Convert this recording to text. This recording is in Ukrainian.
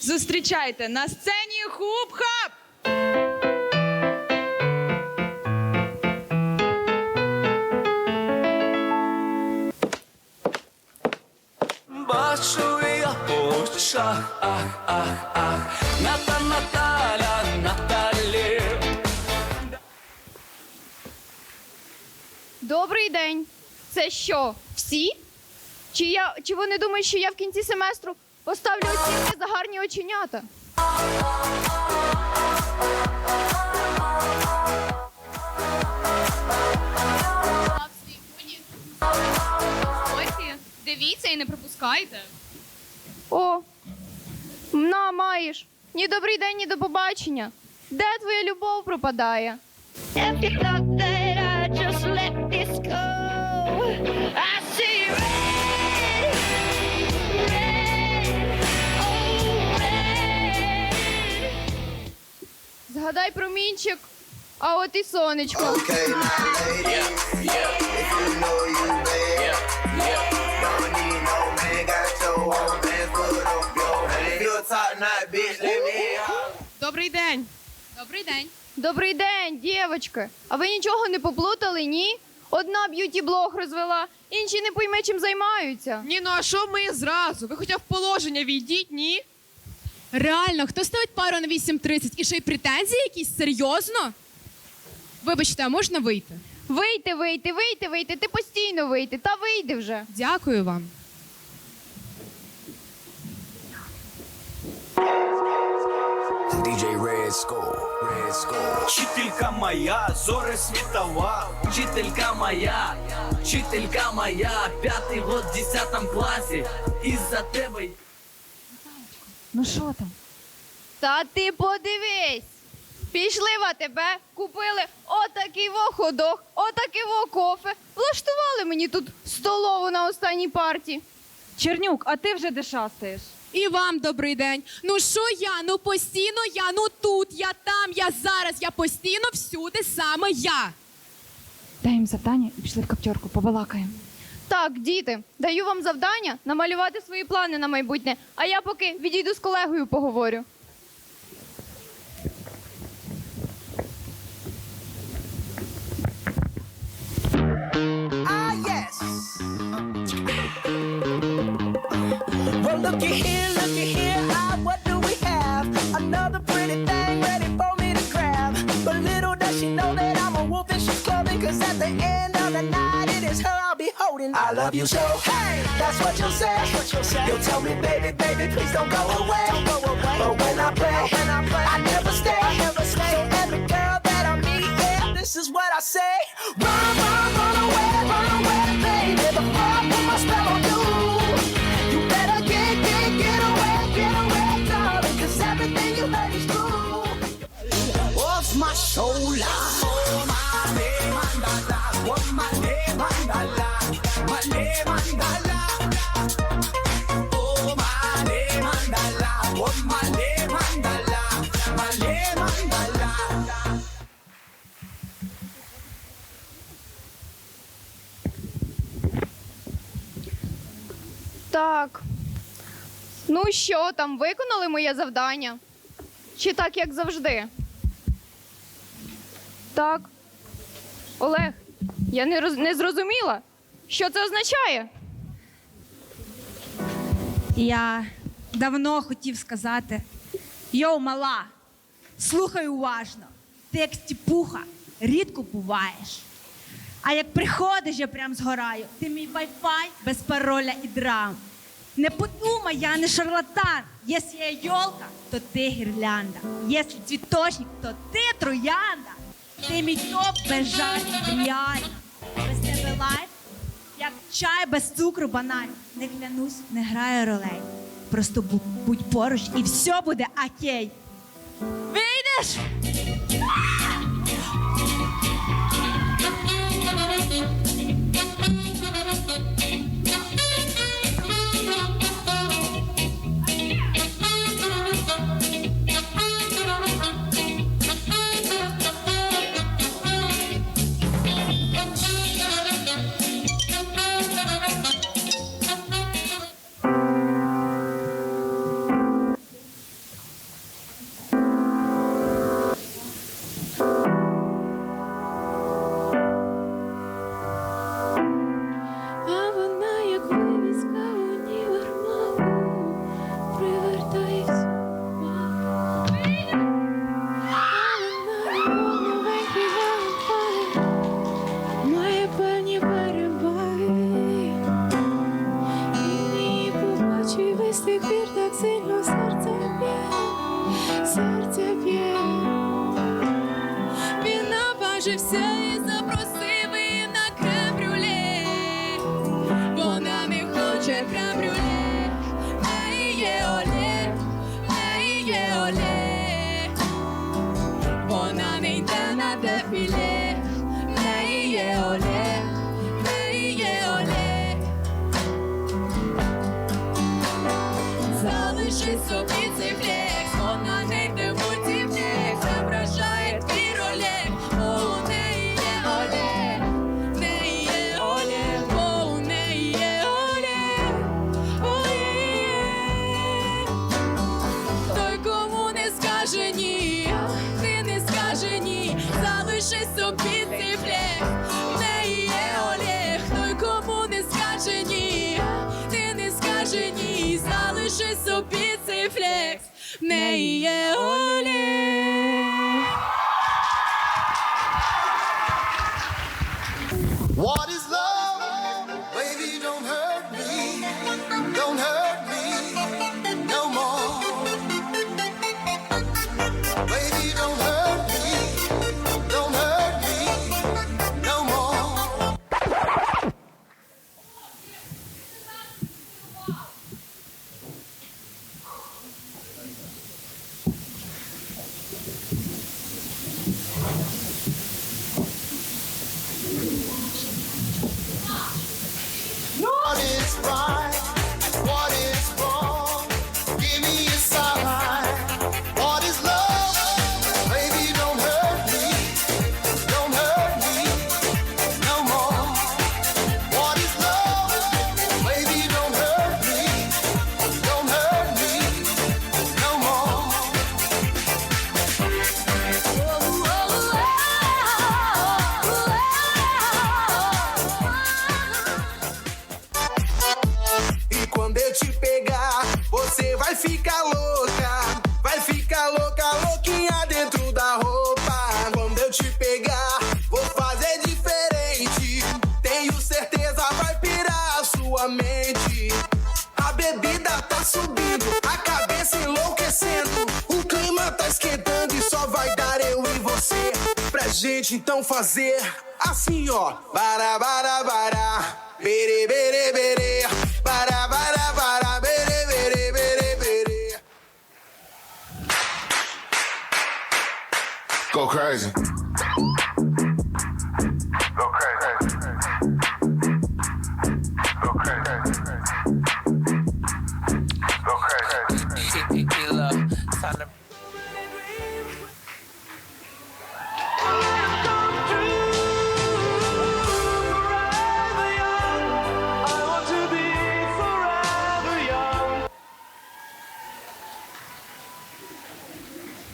Зустрічайте на сцені Хуп-Хап! Бачу я по очах, ах, ах, ах, Ната Наталя, Наталі. Добрий день. Це що, всі? Чи, я, чи вони думають, що я в кінці семестру поставлю оцінки за гарні оченята? Ось, дивіться і не пропускайте. О, на, маєш. Ні добрий день, ні до побачення. Де твоя любов пропадає? If top notch bitch, let me holler. Добрий день. Добрий день. Добрий день, дівочки. А ви нічого не поплутали, ні? Одна б'юті-блог розвела, інші не пойме, чим займаються. Ні, ну а що ми зразу? Ви хоча в положення війдіть, ні? Реально, хто ставить пару на 8.30 і ще й претензії якісь? Серйозно? Вибачте, а можна вийти? Вийти, вийти, вийти, вийти, ти постійно вийти, та вийди вже. Дякую вам. DJ Red Skull, Red Skull. Вчителька моя, зоре світова, вчителька моя, вчителька моя, п'ятий год в десятом класі, із-за тебе Та ти подивись. Пішли в АТБ, купили отакий во ходок, отакий во кофе. Влаштували мені тут столову на останній парті. Чернюк, а ти вже де шастаєш? І вам добрий день. Ну що я? Ну постійно я, ну тут, я там, я зараз, я постійно всюди саме я. Дай їм завдання і пішли в каптерку, побалакаємо. Так, діти, даю вам завдання намалювати свої плани на майбутнє, а я поки відійду з колегою поговорю. I love you so. Hey, that's what you'll say. That's what you'll say. You'll tell me, baby, baby, please don't go away. Don't go away. But when I play, name, mandala. Так. Ну що там, виконали моє завдання? Чи так, як завжди? Так. Олег, я не, роз... не зрозуміла. Що це означає? Я давно хотів сказати: Йоу, мала, слухай уважно, ти як стіпуха, рідко буваєш. А як приходиш, я прям згораю, ти мій вай-фай без пароля і драм. Не подумай, я не шарлатан. Якщо я йолка, то ти гірлянда. Якщо цвіточник, то ти троянда. Ти мій топ без жаль. Без тебе лайф, як чай без цукру баналь. Не клянусь, не граю ролей. Просто будь поруч і все буде окей. Вийдеш? майже вся. Пише собі цей блєх, не є Олег, ну той кому не скаже ні, ти не скаже ні, залиши собі цей флекс, не є Олег. Te pegar, você vai ficar louca. Vai ficar louca, louquinha dentro da roupa. Quando eu te pegar, vou fazer diferente. Tenho certeza, vai pirar a sua mente. A bebida tá subindo, a cabeça enlouquecendo. O clima tá esquentando e só vai dar eu e você. Pra gente então fazer assim, ó. Bara, bara, bara. Bere, bere, bere. Go crazy.